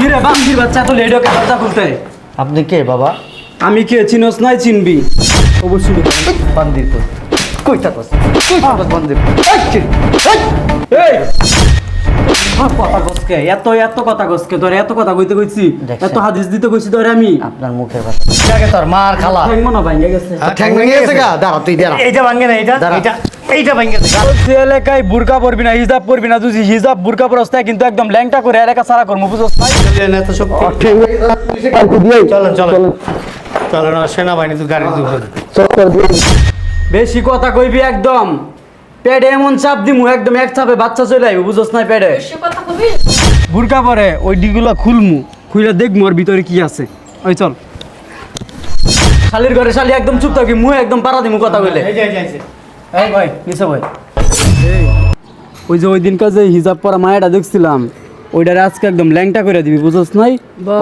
কি রে বান্দির বাচ্চা তো লেডিও কে দরজা খুলতে? আপনি কে বাবা? আমি কে চিনস নাই চিনবি? অবশ্যই। বান্দির কই? থাকস? কই থাকস বান্দির! এই। সব কথা কসকে এত এত কথা কসকে তোর এত কথা কইতে কইছি এত হাদিস দিতে কইছি তোরে আমি। আপনার মুখের ভাষা আগে তোর মার খালা। ঠ্যাং মনে ভাঙ্গে গেছে। ঠ্যাং ভেঙে গেছে গা। দাঁড়া তুই দাঁড়া। এইটা ভাঙে না এইটা এইটা এইটা ভাঙে গেছে এলাকায় বুরকা পরবি না হিজাব পরবি না তুই হিজাব বুরকা কিন্তু একদম ল্যাংটা করে এলাকা সারা করব বুঝছ নাই এত শক্তি। চলেন চলেন। চলেন সেনাবাহিনী তো গাড়ি দুটো বেশি কথা কইবি একদম। পেটে এমন চাপ দিমু একদম এক চাপে বাচ্চা চলে আইবো বুঝছ নাই পেটে? বুরকা পরে ওই ডিগুলো খুলমু খুলে দেখমু ওর ভিতরে কি আছে। ওই চল। শালির ঘরে শালি একদম চুপ থাকি মুহে একদম পাড়া দিমু কথা কইলে। এই যে এই যে, এই ভাই নিচে ভাই ওই যে ওই দিনকার যে হিজাব পরা মায়াটা দেখছিলাম ওইটার আজকে একদম ল্যাংটা করে দিবি বুঝছ নাই?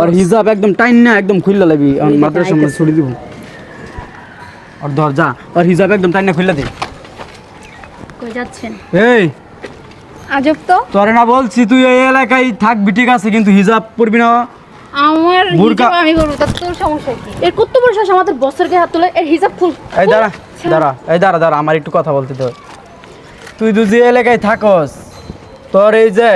আর হিজাব একদম টাইন না একদম খুললা লাগবি আর মাথার সামনে ছড়ি দিব। আর ধর যা। আর হিজাব একদম টাইন না খুললা দিবি কই যাচ্ছেন। এই। আজব তো। তোরে না বলছি তুই এই এলাকায় থাকবি ঠিক আছে কিন্তু হিজাব পরবি না। আমার হিজাব আমি করব তা তোর সমস্যা কি? এর কত বড় সাহস আমাদের বসের গায়ে হাত তোলে এর হিজাব খুল এই দাঁড়া দাঁড়া এই দাঁড়া দাঁড়া আমার একটু কথা বলতে তো তুই তুই যে এলাকায় থাকস তোর এই যে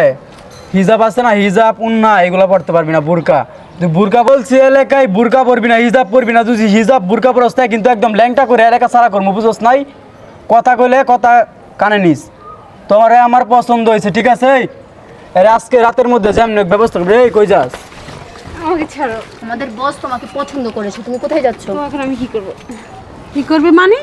হিজাব আছে না হিজাব উন্না এগুলো পড়তে পারবি না বুরকা। তুই বুরকা বলছি এলাকায় বুরকা পরবি না হিজাব পরবি না তুই হিজাব বুরকা পরস্তায় কিন্তু একদম ল্যাংটা করে এলাকা সারা করব বুঝোস নাই? কথা কইলে কথা কানে নিস। তোমারে আমার পছন্দ হয়েছে ঠিক আছে? এর আজকে রাতের মধ্যে যেমন ব্যবস্থা করবি এই কই যাস? আমাকে ছাড়ো। আমাদের বস তোমাকে পছন্দ করেছে তুমি কোথায় যাচ্ছ? এখন আমি কি করব? কি করবে মানে?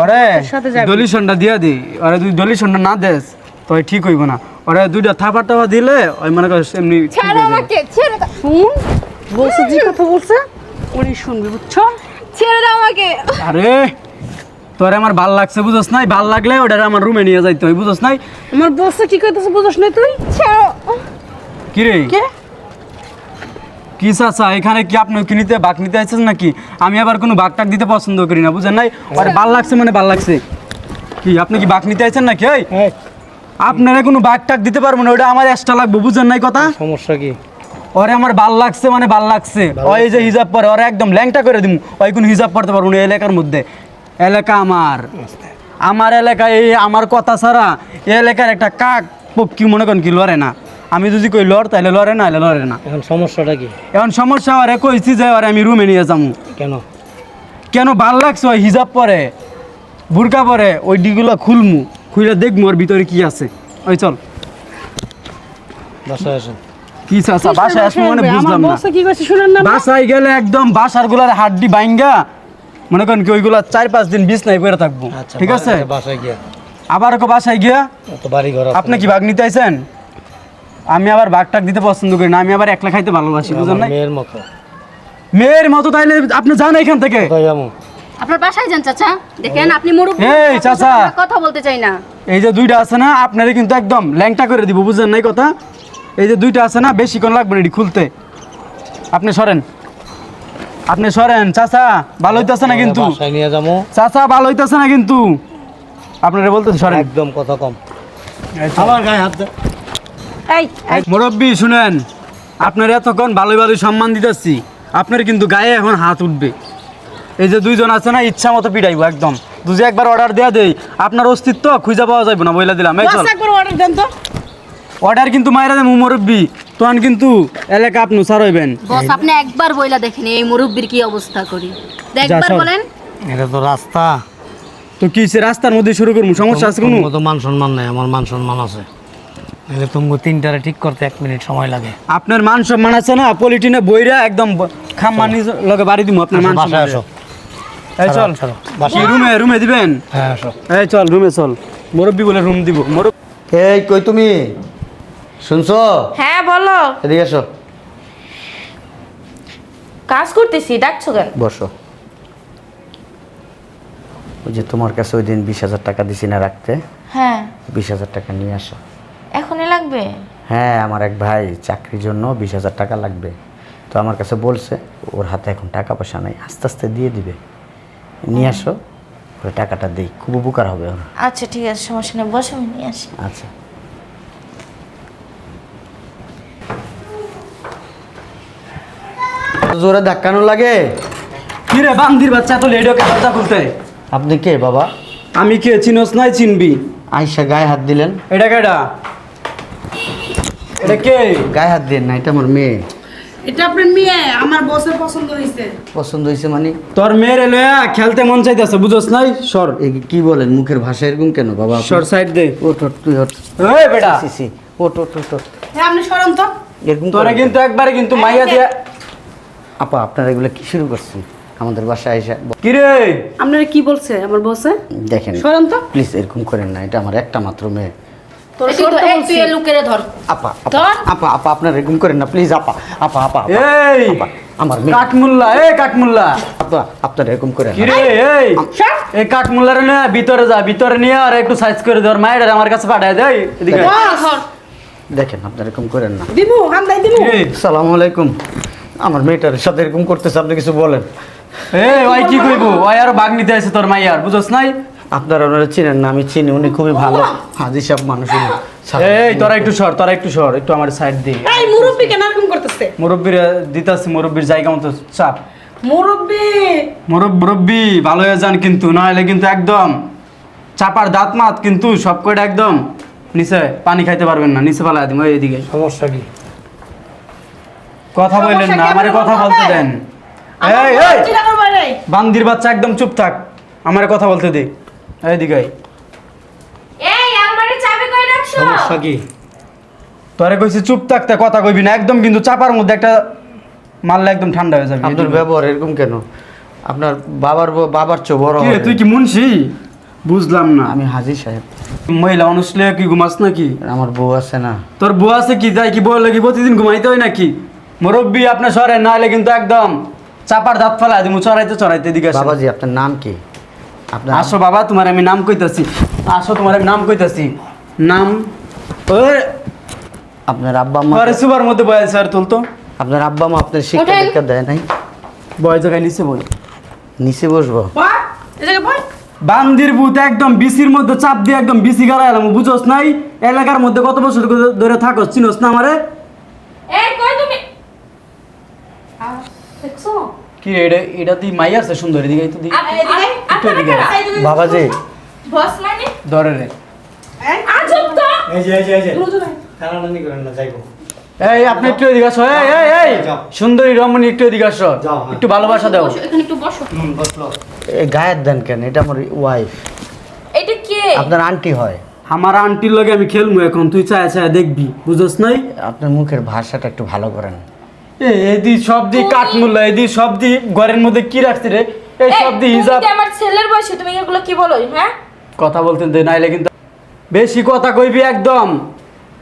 ওরে সাথে যাবি। ডলিশনটা দিয়া দি। ওরে তুই ডলিশনটা না দেস তো ঠিক হইব না। ওরে দুইটা থাপা টাপা দিলে ওই মনে কর এমনি ছাড়ো আমাকে ছেড়ে দাও। শুন বলছে যে কথা বলছে উনি শুনবি বুঝছ? ছেড়ে দাও আমাকে। আরে তোরে আমার ভালো লাগছে বুঝছ নাই? ভালো লাগলে ওটা আমার রুমে নিয়ে যাইতে হয় নাই? আমার কি কইতেছে বুঝছ না তুই? ছাড়ো। কি রে? কে? কি চাচা এখানে কি আপনি কি নিতে বাঘ নিতে আইছেন নাকি? আমি আবার কোনো বাঘ টাক দিতে পছন্দ করি না বুঝেন নাই? ওরে ভালো লাগছে মানে ভালো লাগছে। কি আপনি কি বাঘ নিতে আইছেন নাকি ওই আপনারা কোনো বাঘ টাক দিতে পারব না ওটা আমার এক্সট্রা লাগবে বুঝেন নাই কথা? সমস্যা কি? ওরে আমার ভালো লাগছে মানে ভালো লাগছে। ওই যে হিজাব পরে ওরা একদম ল্যাংটা করে দিমু। ওই কোনো হিজাব পড়তে পারব না এলাকার মধ্যে। এলাকা আমার। আমার এলাকা এই আমার কথা ছাড়া এই এলাকার একটা কাক পক্ষী মনে করেন কি লড়ে না? আমি যদি কই লড় তাহলে লড়ে না হলে লড়ে না। এখন সমস্যাটা কি? এখন সমস্যা ওরে কইছি যে ওরে আমি রুমে নিয়ে যাব কেন? কেন ভালো লাগছে ওই হিজাব পরে বুরকা পরে ওই ডিগুলো খুলমু খুলে দেখমু ওর ভিতরে কি আছে। ওই চল। বাসায় আসেন। কি চাচা বাসায় আসব মানে বুঝলাম না। বলছে কি কইছে শুনেন না। বাসায় গেলে একদম বাসারগুলার হাড্ডি বাইঙ্গা মনে করেন কি ওইগুলা চার পাঁচ দিন বিষ বিছনায় পড়ে থাকব। আচ্ছা ঠিক আছে? বা- বাসায় গিয়া। আবার ওকে বাসায় গিয়া বাড়ি ঘর আপনি কি বাঘ নিতে আইছেন? আমি আবার বাঘ টাক দিতে পছন্দ করি না আমি আবার একলা খাইতে ভালোবাসি বুঝলেন না মেয়ের মতো। মেয়ের মতো তাইলে আপনি যান এখান থেকে। আপনার বাসায় যান চাচা। দেখেন আপনি মুরুব এই, চাচা। কথা বলতে চাই না। এই যে দুইটা আছে না আপনারে কিন্তু একদম ল্যাংটা করে দিব বুঝলেন নাই কথা? এই যে দুইটা আছে না বেশিক্ষণ লাগবে না এটি খুলতে। আপনি সরেন। আপনি সরেন চাচা ভালো হইতেছে না কিন্তু। বাসায় নিয়ে যাব চাচা ভালো হইতেছে না কিন্তু। আপনারা বলতেছে সরেন। একদম কথা কম। আমার গায়ে হাত দে। এই মুরব্বী শুনেন আপনার এতক্ষণ ভালোই ভালোই সম্মান দিতেছি আপনার কিন্তু গায়ে এখন হাত উঠবে। এই যে দুইজন আছে না ইচ্ছা মতো পিটাইবো একদম। দুজি একবার অর্ডার দেয়া দেই আপনার অস্তিত্ব খুঁজে পাওয়া যাবে না বইলা দিলাম। এই চল। অর্ডার দেন তো। অর্ডার কিন্তু মায়েরা দেবো মুরব্বী। তখন কিন্তু এলাকা আপনি সার হইবেন। বস আপনি একবার বইলা দেখেন এই মুরব্বির কি অবস্থা করি। একবার বলেন। এটা তো রাস্তা। তো কি সে রাস্তার মধ্যে শুরু করব? সমস্যা আছে কোনো? তো মান সম্মান নাই আমার মান সম্মান আছে। নাহলে তুমি তিনটারে ঠিক করতে এক মিনিট সময় লাগে। আপনার মান সম্মান আছে না? পলিটিনে বইরা একদম খাম মানি লগে বাড়ি দিব আপনার মান সম্মান। আসো। এই চল। কি রুমে রুমে দিবেন? হ্যাঁ আসো। এই চল রুমে চল। মুরব্বী বলে রুম দিব। মুরব্বী এই কই তুমি? শুনছো? হ্যাঁ বলো। এদিকে এসো। কাজ করতেছি ডাকছো কেন? বসো। ওই যে তোমার কাছে ওই দিন বিশ হাজার টাকা দিছি না রাখতে? হ্যাঁ। বিশ হাজার টাকা নিয়ে আসো। এখনই লাগবে? হ্যাঁ আমার এক ভাই চাকরির জন্য বিশ হাজার টাকা লাগবে। তো আমার কাছে বলছে ওর হাতে এখন টাকা পয়সা নাই আস্তে আস্তে দিয়ে দিবে। নিয়ে আসো ওই টাকাটা দিই। খুব উপকার হবে ওর। আচ্ছা ঠিক আছে সমস্যা নেই বসে আমি নিয়ে আসি। আচ্ছা। জোরে ধাক্কানো লাগে। কি রে বান্দির বাচ্চা তো লেডিওকে দরজা খুলতে আপনি কে বাবা? আমি কে চিনস নাই চিনবি? আইসা গায়ে হাত দিলেন। এটা কেডা? এটা কে? গায়ে হাত দেন না এটা আমার মেয়ে। এটা আপনার মেয়ে আমার বসের পছন্দ হয়েছে পছন্দ হয়েছে মানে? তোর মেয়ের লয়া খেলতে মন চাইতেছে বুঝস নাই? সর। এই কি বলেন মুখের ভাষা এরকম কেন বাবা? সর সাইড দে। ওঠ ওঠ তুই ওঠ। ওই বেটা। সি সি ওঠ ওঠ। হ্যাঁ আপনি সরম তো। এরকম তোরা কিন্তু একবারে কিন্তু মাইয়া দিয়া আপা আপনারা এগুলো কি শুরু করছেন? আমাদের বাসায় এসে কি রে আপনারা কি বলছে আমার বসে? দেখেন সরম তো। প্লিজ এরকম করেন না এটা আমার একটা মাত্র মেয়ে। তোর তুই লোকেরে ধর। আপা আপা ধর। আপা আপা আপনারা এরকম করেন না প্লিজ আপা আপা আপা এই আমার মেয়ে। কাঠমুল্লা এই কাঠমুল্লা আপা আপনারা এরকম করেন কি রে এই এই কাঠমুল্লারে না ভিতরে যা ভিতরে নিয়ে আর একটু সাইজ করে ধর মায়ের আমার কাছে পাঠায় দেয় এদিকে ধর দেখেন আপনারা এরকম করেন না। দিবু হাম দাই দিবু কি আলাইকুম। আমার মেয়েটার সাথে এরকম করতেছে আপনি কিছু বলেন। এই ওই কি কইব? ওই আর বাগ নিতে আছে তোর মাইয়ার বুঝছ নাই? আপনারা ওনারা চিনেন না আমি চিনি উনি খুবই ভালো। হাজি সাহেব মানুষ। এই তোরা একটু সর তোরা একটু সর একটু আমার সাইড দে এই মুরব্বি কেন এরকম করতেছে? মুরব্বির দিতাছি মুরব্বির জায়গা মতো চাপ। মুরব্বি! মুরব মুরব্বি ভালো হয়ে যান কিন্তু না হলে কিন্তু একদম চাপার দাঁত মাত কিন্তু সব কয়টা একদম নিচে পানি খাইতে পারবেন না নিচে পালা দিম এইদিকে সমস্যা কি? কথা বললেন না আমারে কথা? বলতে দেন। এই এই! বান্দির বাচ্চা একদম চুপ থাক আমারে কথা বলতে দে। এইদিকে আয়। এই আমারে চাবি কই রাখছো? সমস্যা কি? তোরে কইছি চুপ থাকতে কথা কইবি না। একদম কিন্তু চাপার মধ্যে একটা মারলে একদম ঠান্ডা হয়ে যাবে আপনার ব্যবহার এরকম কেন? আপনার বাবার ব- বাবার চেয়ে বড় কি তুই কি মুন্সি? বুঝলাম না। আমি হাজি সাহেব। মহিলা অনুষ্লে কি ঘুমাস নাকি? আমার বউ আছে না। তোর বউ আছে কি তাই কি বউ লাগি প্রতিদিন ঘুমাইতে হয় নাকি? মুরব্বী আপনার সরে না হলে কিন্তু একদম চাপার দাঁত ফেলা দিমু। চড়াইতে চড়াইতে দিকে আসো। বাবাজি আপনার নাম কি? আপনার আসো বাবা তোমার আমি নাম কইতাছি। আসো তোমার আমি নাম কইতাছি। নাম? ওই আপনার আব্বা আম্মা আরে সুবার মধ্যে বয় স্যার তুলতো। আপনার আব্বা মা আপনার শিক্ষা। দীক্ষা দেয় নাই? বয় জায়গায় নিচে বই নিচে বসবো? বান্দির ভূত একদম বিসির মধ্যে চাপ দিয়ে একদম বিসি গাড়া এলাম বুঝোস নাই? এলাকার মধ্যে কত বছর ধরে থাকস চিনোস না আমারে এই কই তুমি দেখছ? কি রে এটা এটা তুই মাই আছে সুন্দর এদিকে তো দি একটু এদিকে বাবাজি বস মানে? ধরে রে। আজব তো। এই যে এই যে এই যে। টানাটানি করেন না যাইবো। এই আপনি একটু এদিকে আসো। এই এই এই। সুন্দরী রমণী একটু এদিকে আসো। হ্যাঁ। একটু ভালোবাসা দাও। এখানে একটু বসো। হুম বসল। এ গায়ের দেন কেন? এটা আমার ওয়াইফ এটা কে? আপনার আন্টি হয়। আমার আন্টির লগে আমি খেলব এখন তুই চায় চায় দেখবি বুঝোস নাই? আপনার মুখের ভাষাটা একটু ভালো করেন। এদি সব দি এদি সব দি ঘরের মধ্যে কি রাখছি রে? এই সব দি তুমি আমার ছেলের বয়সী? তুমি এগুলো কি বলো হ্যাঁ? কথা দে নাইলে কিন্তু বেশি কথা কইবি একদম।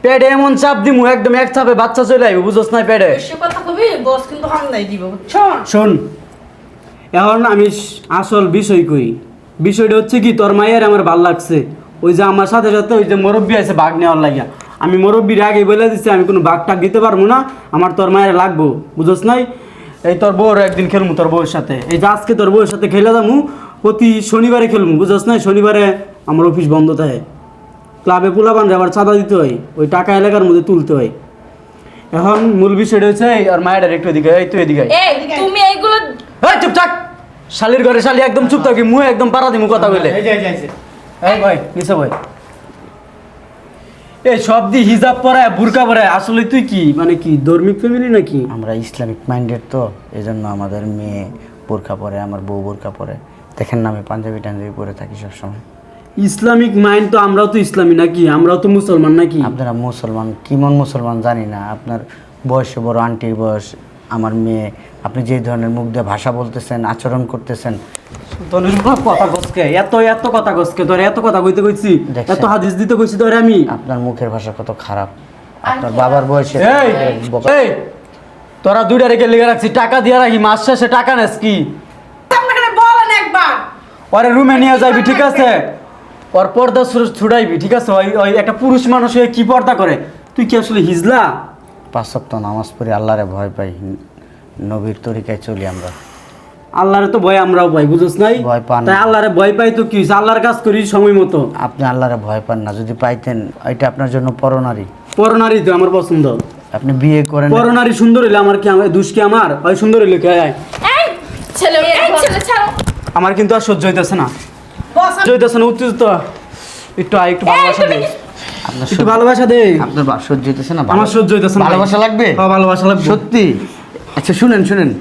পেটে এমন চাপ দিমু একদম এক চাপে বাচ্চা চলে আইবো বুঝোস না পেটে। বেশি কথা কবি বস কিন্তু দাই দিব বুঝছ? শোন এখন আমি আসল বিষয় কই। বিষয়টা হচ্ছে কি তোর মায়ের আমার ভালো লাগছে। ওই যে আমার সাথে সাথে ওই যে মুরব্বী আছে বাঘ নেওয়ার লাগিয়া। আমি মুরব্বীর আগে বলে দিচ্ছি আমি কোনো বাঘ টাক দিতে পারব না আমার তোর মায়ের লাগবো বুঝোস নাই? এই তোর বউর একদিন খেলমু তোর বউয়ের সাথে। এই যে আজকে তোর বউয়ের সাথে খেলে যামু প্রতি শনিবারে খেলমু বুঝোস নাই? শনিবারে আমার অফিস বন্ধ থাকে। ক্লাবে পোলাবান আবার চাঁদা দিতে হয় ওই টাকা এলাকার মধ্যে তুলতে হয়। এখন মূল বিষয়টা হচ্ছে আর মায়ের একটু এদিকে এই তুই এদিকে তুমি এইগুলো এই চুপ থাক শালির ঘরে শালি একদম চুপ থাকি মুহে একদম পারা দিমু কথা বলে এই ভাই নিচে ভাই। এই সব দি হিজাব পরায় বুরকা পরায় আসলে তুই কি? মানে কি ধর্মিক ফ্যামিলি নাকি? আমরা ইসলামিক মাইন্ডেড তো এই জন্য আমাদের মেয়ে বোরকা পরে আমার বউ বোরকা পরে। দেখেন না আমি পাঞ্জাবি টাঞ্জাবি পরে থাকি সবসময়। ইসলামিক মাইন্ড তো আমরাও তো ইসলামী নাকি? আমরাও তো মুসলমান নাকি? আপনারা মুসলমান কিমন মুসলমান জানি না। আপনার বয়সে বড় আন্টির বয়স আমার মেয়ে আপনি যে ধরনের মুখ দিয়ে ভাষা বলতেছেন আচরণ করতেছেন। তোর সব কথা কসকে এত এত কথা কসকে তোর এত কথা কইতে কইছি? এত হাদিস দিতে কইছি তোরে আমি। আপনার মুখের ভাষা কত খারাপ। আপনার বাবার বয়সে এই তোরা দুইটা রেখে লেগে রাখছি টাকা দিয়ে রাখি মাস শেষে টাকা নেস কি? বলেন একবার। ওরে রুমে নিয়ে যাবি ঠিক আছে? ওর পর্দা ছুড়াইবি ঠিক আছে? ওই ওই একটা পুরুষ মানুষ হয়ে কি পর্দা করে? তুই কি আসলে হিজলা? পাঁচ সপ্তাহ নামাজ পড়ি আল্লাহরে ভয় পাই নবীর তরিকায় চলি আমরা। আল্লাহরে তো ভয় আমরাও পাই বুঝছ নাই? ভয় পান। তাই আল্লাহরে ভয় পাই তো কি হইছে? আল্লাহর কাজ করি সময় মতো। আপনি আল্লাহরে ভয় পান না যদি পাইতেন এটা আপনার জন্য পরনারী। পরনারী তো আমার পছন্দ। আপনি বিয়ে করেন পরনারী সুন্দর হইলে আমার কি আমার দুষ কি আমার? ওই সুন্দর হইলে কি? এই ছেলে এই ছেলে ছাড়ো। আমার কিন্তু আর সহ্য হইতেছে না। সহ্য হইতেছে না উত্তেজিত। একটু আয় একটু ভালোবাসা দে আপনার একটু ভালোবাসা দে। আপনার বা- সহ্য হইতেছে না আমার সহ্য হইতেছে না ভালোবাসা লাগবে? হ্যাঁ, ভালোবাসা লাগবে। সত্যি? আচ্ছা শুনেন শুনেন।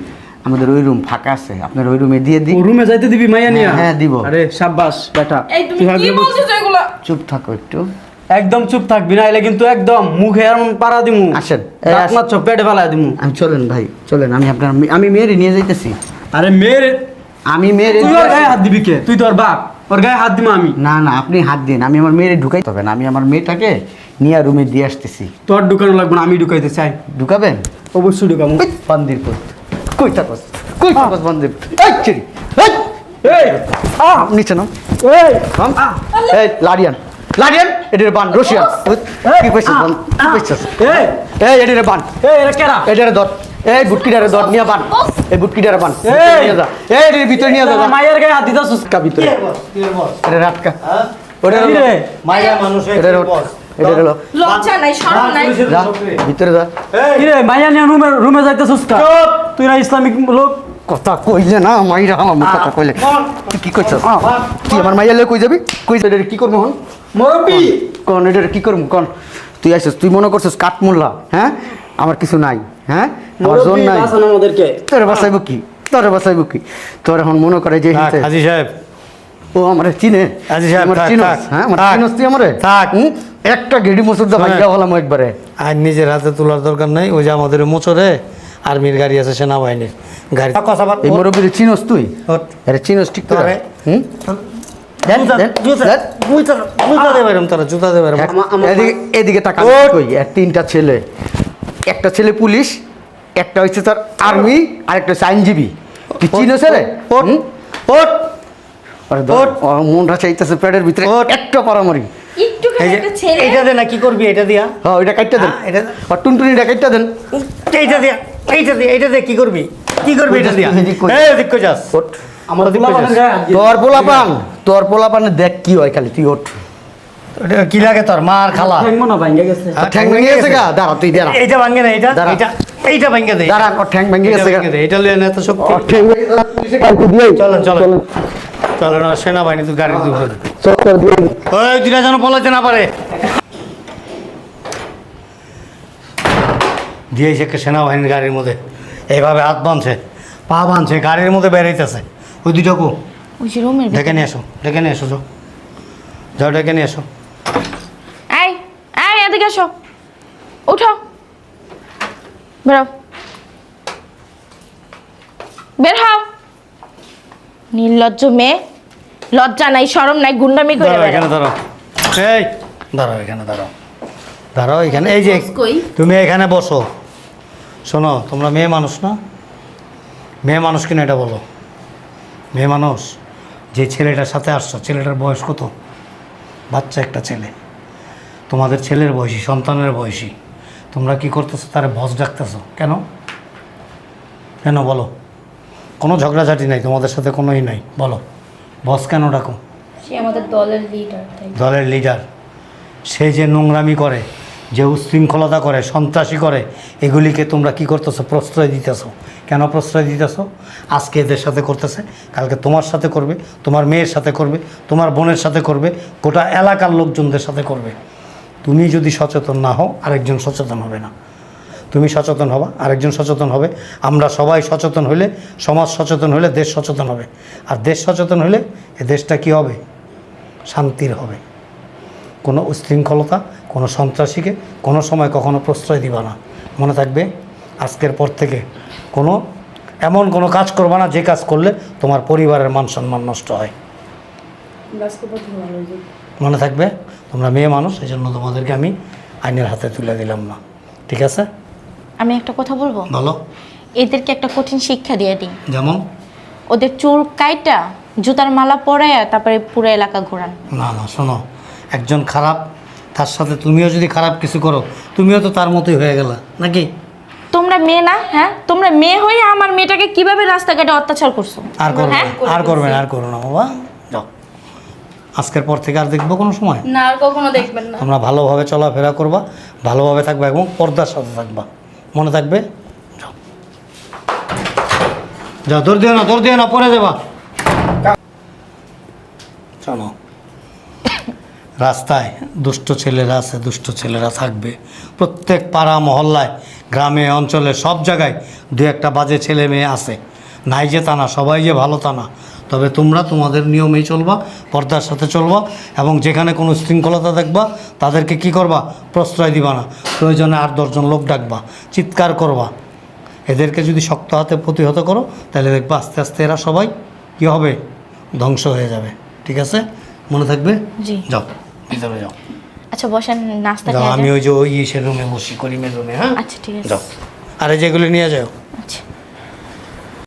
আমাদের ওই রুম ফাঁকা আছে। আপনার ওই রুমে দিয়ে দিই। রুমে যাইতে দিবি মাইয়া নিয়া? হ্যাঁ, হ্যাঁ, দিব। আরে সাব্বাস বেটা। এই তুমি কি বলছিস এগুলো? চুপ থাকো একটু। একদম চুপ থাকবি না এলে কিন্তু একদম মুখে এমন পাড়া দিমু। আসেন। দাঁত আসেন। পেটে ফেলায় দিমু। আমি চলেন ভাই চলেন। আমি আপনার আমি মেয়েরে নিয়ে যাইতেছি। আরে মেয়ের আমি মেয়েরে তুই গায়ে হাত দিবি কে? তুই তোর বাপ। ওর গায়ে হাত দিমু আমি। না না আপনি হাত দিন আমি আমার মেয়েরে ঢুকাই তবে না আমি আমার মেয়েটাকে নিয়ে রুমে দিয়ে আসতেছি। তোর ঢুকানো লাগবে না আমি ঢুকাইতে চাই। ঢুকাবেন? অবশ্যই ওই বান্দির কই থাকস? কই থাকস বান্দির এই চিরি এই! এই! আ নিচে এই। এই লারিয়ান। লারিয়ান এটির বান রশিয়া কি কইছিস বান? কি কইছিস? এই! এই এটির বান। এই এরা কেরা? এটারে ধর। এই বুটকিটারে ধর নিয়ে বান। এই বুটকিটারে বান। এই! নিয়ে যা। এই এটির ভিতরে নিয়ে যা। মায়ের গায়ে হাত কা ভিতরে। রাতকা। ওটা রে? মাইয়া মানুষ এটা এটা হলো। লজ্জা নাই শরম নাই। যা ভিতরে যা। কি রে মাইয়া নিয়ে রুমে রুমে যাইতেছস কা? তুই না ইসলামিক লোক? কথা কইলে না মাইরা আমার কথা কইলে। তুই কি কইছস? তুই আমার মাইয়া লয়ে কই যাবি? কই এটা কি করব হন মুরব্বি! কোন এটা কি করব? কোন তুই আইসস তুই মনে করছিস কাঠমোল্লা হ্যাঁ? আমার কিছু নাই হ্যাঁ? আমার জোর নাই। তোরে বাসাইব কি? তোরে বাসাইব কি? তোর এখন মনে করে যে হাজি সাহেব। ও আমার চিনে। আজি সাহেব, আমার থাক, চিনস হ্যাঁ? আমার। চিনস তুই আমারে? থাক। একটা গেডি মসুর দা। ভাইয়া হলাম একবারে। আর নিজের হাতে তোলার দরকার নাই ওই যে আমাদের মোচরে আর্মির গাড়ি আছে সেনাবাহিনীর গাড়ি। কথা এই মুরব্বীর চিনস তুই? আরে চিনস ঠিক করে। তোরে। হুম? এদিকে এদিকে তাকা কই? তিনটা ছেলে। একটা ছেলে পুলিশ একটা হচ্ছে তার আর্মি আর একটা হচ্ছে আইনজীবী আরে ধর, ও মনটা চাইতেছে পেটের ভিতরে একটা পারামারি। ছেলে। এইটা দে না কি করবি এটা দিয়া? হ্যাঁ ওইটা কাটতে দেন। হ্যাঁ, এটা- আর টুনটুনিটা কাটতে দেন। এইটা দিয়া এইটা দিয়ে এইটা দিয়ে কি করবি? কি করবি এটা দিয়া? এই যাস? আমার তোর পোলাপান তোর পোলাপানে দেখ কি হয় খালি তুই ওঠ। ওটা কি লাগে তোর? মার খালা। ঠ্যাং মনে হয় গেছে। ঠ্যাং ভেঙে গেছে গা। দাঁড়া তুই দাঁড়া। এইটা ভাঙ্গে না এইটা এইটা এইটা ভাঙ্গে দে। দাঁড়া ওর ঠ্যাং ভেঙে এইটা গেছে গা। এটা লিয়ে না এত শক্তি। ওর ঠ্যাং ভেঙে পুলিশে কালকে দিয়েই। চলেন চলেন। চলেন। না সেনাবাহিনী তুই গাড়ি দুপুরে চক্কর দিয়ে ওই দুটা যেন পলাইতে না পারে। দিয়েছে একটা সেনাবাহিনীর গাড়ির মধ্যে এইভাবে হাত বাঁধছে পা বাঁধছে গাড়ির মধ্যে বেড়াইতেছে। ওই দুটো কো। ওই যে রুমের ডেকে নিয়ে আসো ডেকে নিয়ে আসো যাও। ডেকে নিয়ে আসো এই এসো উঠো। বেরো। বের হও। নির্লজ্জ মেয়ে। লজ্জা নাই শরম নাই গুন্ডামি করে দাঁড়াও এখানে দাঁড়াও। এই দাঁড়াও এখানে দাঁড়াও। দাঁড়াও এখানে এই যে তুমি এখানে বসো। শোনো তোমরা মেয়ে মানুষ না? মেয়ে মানুষ কিনা এটা বলো। মেয়ে মানুষ যে ছেলেটার সাথে আসছো ছেলেটার বয়স কত? বাচ্চা একটা ছেলে। তোমাদের ছেলের বয়সী সন্তানের বয়সী। তোমরা কি করতেছো? তারে বস ডাকতেছো। কেন? কেন বলো? কোনো ঝগড়াঝাটি নাই তোমাদের সাথে কোনোই নাই। বলো বস কেন ডাকো? সে আমাদের দলের লিডার দলের লিডার সে যে নোংরামি করে যে উশৃঙ্খলতা করে সন্ত্রাসী করে এগুলিকে তোমরা কি করতেছো? প্রশ্রয় দিতেছো। কেন প্রশ্রয় দিতেছো? আজকে এদের সাথে করতেছে কালকে তোমার সাথে করবে তোমার মেয়ের সাথে করবে তোমার বোনের সাথে করবে গোটা এলাকার লোকজনদের সাথে করবে। তুমি যদি সচেতন না হও আরেকজন সচেতন হবে না। তুমি সচেতন হবা আরেকজন সচেতন হবে। আমরা সবাই সচেতন হলে সমাজ সচেতন হলে দেশ সচেতন হবে। আর দেশ সচেতন হলে এ দেশটা কি হবে? শান্তির হবে। কোনো উশৃঙ্খলতা কোনো সন্ত্রাসীকে কোনো সময় কখনো প্রশ্রয় দিবা না। মনে থাকবে আজকের পর থেকে কোনো এমন কোনো কাজ করবা না যে কাজ করলে তোমার পরিবারের মান সম্মান নষ্ট হয়। মনে থাকবে তোমরা মেয়ে মানুষ এই জন্য তোমাদেরকে আমি আইনের হাতে তুলে দিলাম না। ঠিক আছে? আমি একটা কথা বলব? বলো। এদেরকে একটা কঠিন শিক্ষা দিয়ে দিই। যেমন? ওদের চুল কাইটা জুতার মালা পরায়া তারপরে পুরো এলাকা ঘোরান। না না শোনো একজন খারাপ তার সাথে তুমিও যদি খারাপ কিছু করো তুমিও তো তার মতোই হয়ে গেলা নাকি? তোমরা মেয়ে না হ্যাঁ? তোমরা মেয়ে হয়ে আমার মেয়েটাকে কীভাবে রাস্তাঘাটে অত্যাচার করছ? আর করবে হ্যাঁ? না, আর করবে না আর করো না বাবা। আজকের পর থেকে আর দেখব কোনো সময়? না আর কখনো দেখবেন না। তোমরা ভালোভাবে চলাফেরা করবা ভালোভাবে থাকবা এবং পর্দার সাথে থাকবা। মনে থাকবে? যাও। দৌড় দিও না দৌড় দিও না পরে যাবা। শোনো রাস্তায় দুষ্ট ছেলেরা আছে দুষ্ট ছেলেরা থাকবে। প্রত্যেক পাড়া মহল্লায় গ্রামে অঞ্চলে সব জায়গায় দু একটা বাজে ছেলে মেয়ে আছে। নাই যে তা না সবাই যে ভালো তা না। তবে তোমরা তোমাদের নিয়মেই চলবা পর্দার সাথে চলবা এবং যেখানে কোনো শৃঙ্খলতা দেখবা তাদেরকে কি করবা? প্রশ্রয় দিবা না। প্রয়োজনে আট দশজন লোক ডাকবা চিৎকার করবা। এদেরকে যদি শক্ত হাতে প্রতিহত করো তাহলে দেখবা আস্তে আস্তে এরা সবাই কী হবে? ধ্বংস হয়ে যাবে। ঠিক আছে? মনে থাকবে? জি। যাও। ভিতরে যাও। আচ্ছা বসেন নাস্তা যাও আমি ওই যে ওই ইসের রুমে বসি করিমের রুমে হ্যাঁ? আচ্ছা ঠিক আছে। যাও। আরে যেগুলো নিয়ে যাও।